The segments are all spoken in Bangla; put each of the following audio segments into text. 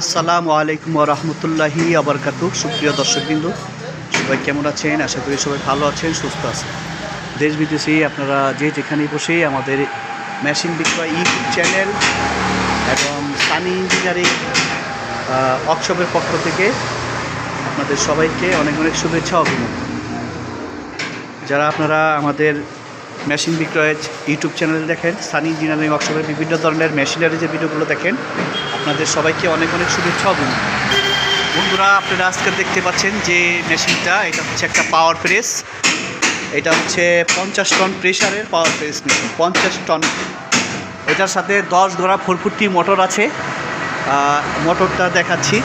আসসালামু আলাইকুম রহমতুল্লাহি আবরকাত সুপ্রিয় দর্শকবৃন্দ, সবাই কেমন আছেন? আশা করি সবাই ভালো আছেন, সুস্থ আছেন। দেশ বিদেশে আপনারা যে যেখানে বসে আমাদের মেশিন বিক্রয় ইউটিউব চ্যানেল এবং সানি ইঞ্জিনিয়ারিং ওয়ার্কশপের পক্ষ থেকে আপনাদের সবাইকে অনেক অনেক শুভেচ্ছা, অভিনন্দন। যারা আপনারা আমাদের মেশিন বিক্রয়ের ইউটিউব চ্যানেল দেখেন, সানি ইঞ্জিনিয়ারিং ওয়ার্কশপের বিভিন্ন ধরনের মেশিনারি যে ভিডিওগুলো দেখেন, আপনাদের সবাইকে অনেক অনেক শুভেচ্ছা অভিনন্দন। বন্ধুরা, আপনারা আজকে দেখতে পাচ্ছেন যে মেশিনটা, এটা হচ্ছে একটা পাওয়ার প্রেস এটা হচ্ছে পঞ্চাশ টন প্রেশারের পাওয়ার প্রেস মেশিন পঞ্চাশ টন। এটার সাথে দশ গড়া ফোর ফুটটি মোটর আছে। মোটরটা দেখাচ্ছি।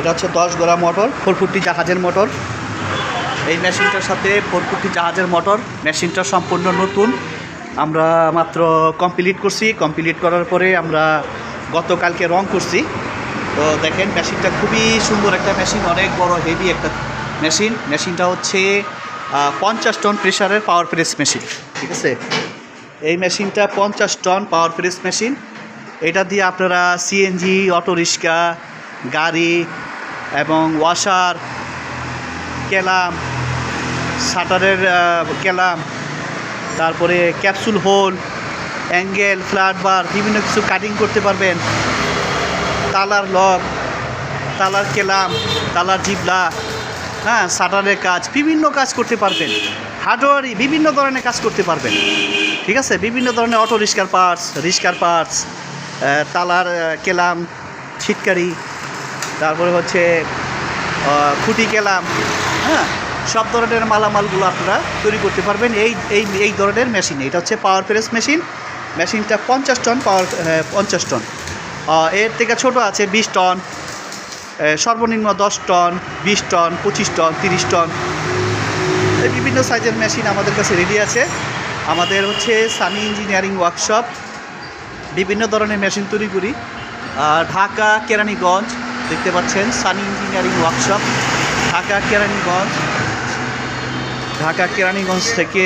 এটা হচ্ছে দশ গোড়া মোটর ফোর ফুটটি জাহাজের মোটর। এই মেশিনটার সাথে ফোর ফুটটি জাহাজের মোটর। মেশিনটা সম্পূর্ণ নতুন। আমরা মাত্র কমপ্লিট করছি। কমপ্লিট করার পরে আমরা গতকালকে রং করছি। তো দেখেন মেশিনটা খুবই সুন্দর একটা মেশিন অনেক বড় হেভি একটা মেশিন মেশিনটা হচ্ছে পঞ্চাশ টন প্রেশারের পাওয়ার প্রেস মেশিন ঠিক আছে? এই মেশিনটা পঞ্চাশ টন পাওয়ার প্রেস মেশিন এটা দিয়ে আপনারা সিএনজি অটো রিক্সা, গাড়ি এবং ওয়াশার কেলাম, শাটারের কেলাম, তারপরে capsule hole, angle, flat bar, বিভিন্ন কিছু কাটিং করতে পারবেন। তালার লক, তালার কেলাম, তালার জিবলা হ্যাঁ শাটারের কাজ, বিভিন্ন কাজ করতে পারবেন। হার্ডওয়ারি বিভিন্ন ধরনের কাজ করতে পারবেন। ঠিক আছে? বিভিন্ন ধরনের অটো রিক্সার পার্টস রিক্সার পার্টস তালার কেলাম, ছিটকারি তারপরে হচ্ছে খুঁটি কেলাম হ্যাঁ? সব ধরনের মালামালগুলো আপনারা তৈরি করতে পারবেন এই এই এই ধরনের মেশিন। এটা হচ্ছে পাওয়ার প্রেস মেশিন। মেশিনটা পঞ্চাশ টন পাওয়ার পঞ্চাশ টন। এর থেকে ছোট আছে বিশ টন সর্বনিম্ন দশ টন, বিশ টন, পঁচিশ টন, তিরিশ টন। বিভিন্ন সাইজের মেশিন আমাদের কাছে রেডি আছে। আমাদের হচ্ছে সানি ইঞ্জিনিয়ারিং ওয়ার্কশপ বিভিন্ন ধরনের মেশিন তৈরি করি। ঢাকা, কেরানীগঞ্জ দেখতে পাচ্ছেন, সানি ইঞ্জিনিয়ারিং ওয়ার্কশপ, ঢাকা কেরানীগঞ্জ। ঢাকা কেরানীগঞ্জ থেকে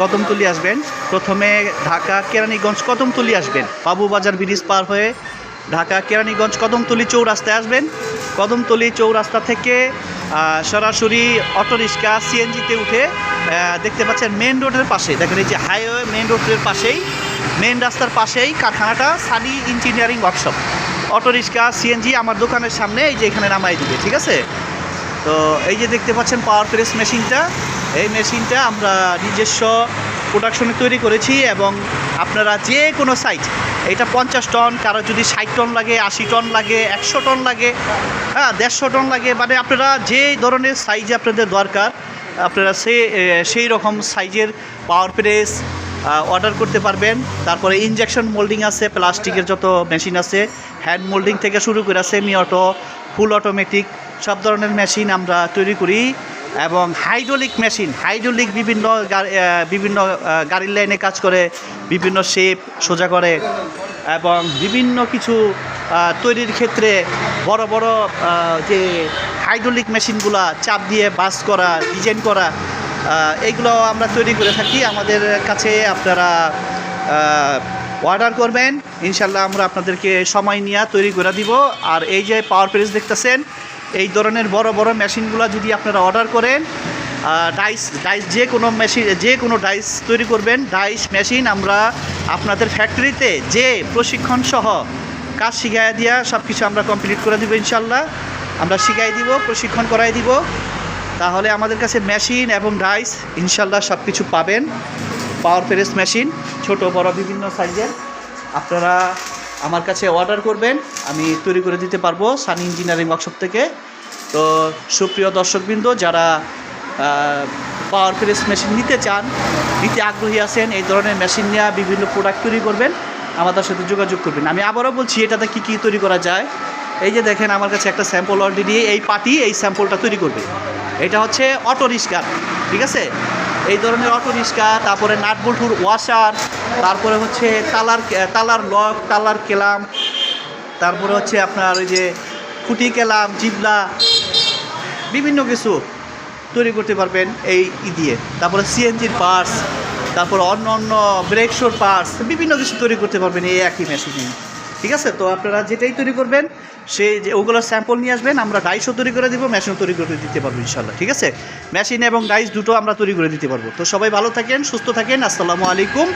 কদমতলি আসবেন। প্রথমে ঢাকা কেরানীগঞ্জ কদমতলি আসবেন। বাবুবাজার ব্রিজ পার হয়ে ঢাকা কেরানীগঞ্জ কদমতলি চৌরাস্তায় আসবেন। কদমতলি চৌরাস্তা থেকে সরাসরি অটোরিক্সা সিএনজিতে উঠে দেখতে পাচ্ছেন মেন রোডের পাশে। দেখেন এই যে হাইওয়ে মেন রোডের পাশেই মেন রাস্তার পাশেই কারখানাটা Sunny engineering workshop. Autorickshaw CNG আমার দোকানের সামনে, এই যে এখানে নামাই দিবে, ঠিক আছে? তো এই যে দেখতে পাচ্ছেন পাওয়ার প্রেস মেশিনটা এই মেশিনটা আমরা নিজস্ব প্রোডাকশনে তৈরি করেছি এবং আপনারা যে কোনো সাইজ এটা পঞ্চাশ টন কারও যদি ষাট টন লাগে, আশি টন লাগে, একশো টন লাগে হ্যাঁ দেড়শো টন লাগে মানে আপনারা যে ধরনের সাইজ আপনাদের দরকার, আপনারা সে সেই রকম সাইজের পাওয়ার প্রেস অর্ডার করতে পারবেন। তারপরে ইনজেকশন মোল্ডিং আছে, প্লাস্টিকের যত মেশিন আছে হ্যান্ড মোল্ডিং থেকে শুরু করে সেমি অটো ফুল অটোমেটিক সব ধরনের মেশিন আমরা তৈরি করি। এবং হাইড্রোলিক মেশিন হাইড্রোলিক বিভিন্ন বিভিন্ন গাড়ির লাইনে কাজ করে, বিভিন্ন শেপ সোজা করে। এবং বিভিন্ন কিছু তৈরির ক্ষেত্রে বড় বড় যে হাইড্রোলিক মেশিনগুলা চাপ দিয়ে বাস করা ডিজাইন করা এইগুলো আমরা তৈরি করে থাকি। আমাদের কাছে আপনারা অর্ডার করবেন। ইনশাল্লাহ আমরা আপনাদেরকে সময় নিয়ে তৈরি করে দিব। আর এই যে পাওয়ার প্রেস দেখতেছেন, এই ধরনের বড় বড় মেশিনগুলো যদি আপনারা অর্ডার করেন ডাইস ডাইস যে কোনো মেশিন যে কোনো ডাইস তৈরি করবেন। ডাইস মেশিন আমরা আপনাদের ফ্যাক্টরিতে যে প্রশিক্ষণ সহ কাজ শিখাই দিয়া সব কিছু আমরা কমপ্লিট করে দিব ইনশাল্লাহ আমরা শিখাই দিব, প্রশিক্ষণ করাই দিব। তাহলে আমাদের কাছে মেশিন এবং ডাইস ইনশাল্লাহ সব কিছু পাবেন। পাওয়ার প্রেস মেশিন ছোট, বড়, বিভিন্ন সাইজের আপনারা আমার কাছে অর্ডার করবেন, আমি তৈরি করে দিতে পারব সানি ইঞ্জিনিয়ারিং ওয়ার্কশপ থেকে। তো সুপ্রিয় দর্শকবৃন্দ, যারা পাওয়ার প্রেস মেশিন নিতে চান, নিতে আগ্রহী আছেন, এই ধরনের মেশিন নিয়ে বিভিন্ন প্রোডাক্ট তৈরি করবেন, আমাদের সাথে যোগাযোগ করবেন। আমি আবারও বলছি, এটাতে কী কী তৈরি করা যায়? এই যে দেখেন আমার কাছে একটা স্যাম্পল অলরেডি এই পার্টি এই স্যাম্পলটা তৈরি করবে। এটা হচ্ছে অটো রিক্সা, ঠিক আছে? এই ধরনের অটো রিক্সা, তারপরে নাটবল্টুর ওয়াশার তারপরে হচ্ছে তালার তালার লক তালার কেলাম, তারপরে হচ্ছে আপনার ওই যে খুঁটি কেলাম, জিবলা, বিভিন্ন কিছু তৈরি করতে পারবেন এই ই দিয়ে। তারপরে সিএনজির পার্টস তারপর অন্য অন্য ব্রেক শোর পার্টস বিভিন্ন কিছু তৈরি করতে পারবেন এই একই মেশিনে ঠিক আছে? তো আপনারা যেটাই তৈরি করবেন, সেই যে ওগুলো স্যাম্পল নিয়ে আসবেন, আমরা ডাইসও তৈরি করে দিব মেশিনও তৈরি করে দিতে পারব ইনশাল্লাহ ঠিক আছে? মেশিন এবং ডাইস দুটো আমরা তৈরি করে দিতে পারব। তো সবাই ভালো থাকেন, সুস্থ থাকেন, আসসালামু আলাইকুম।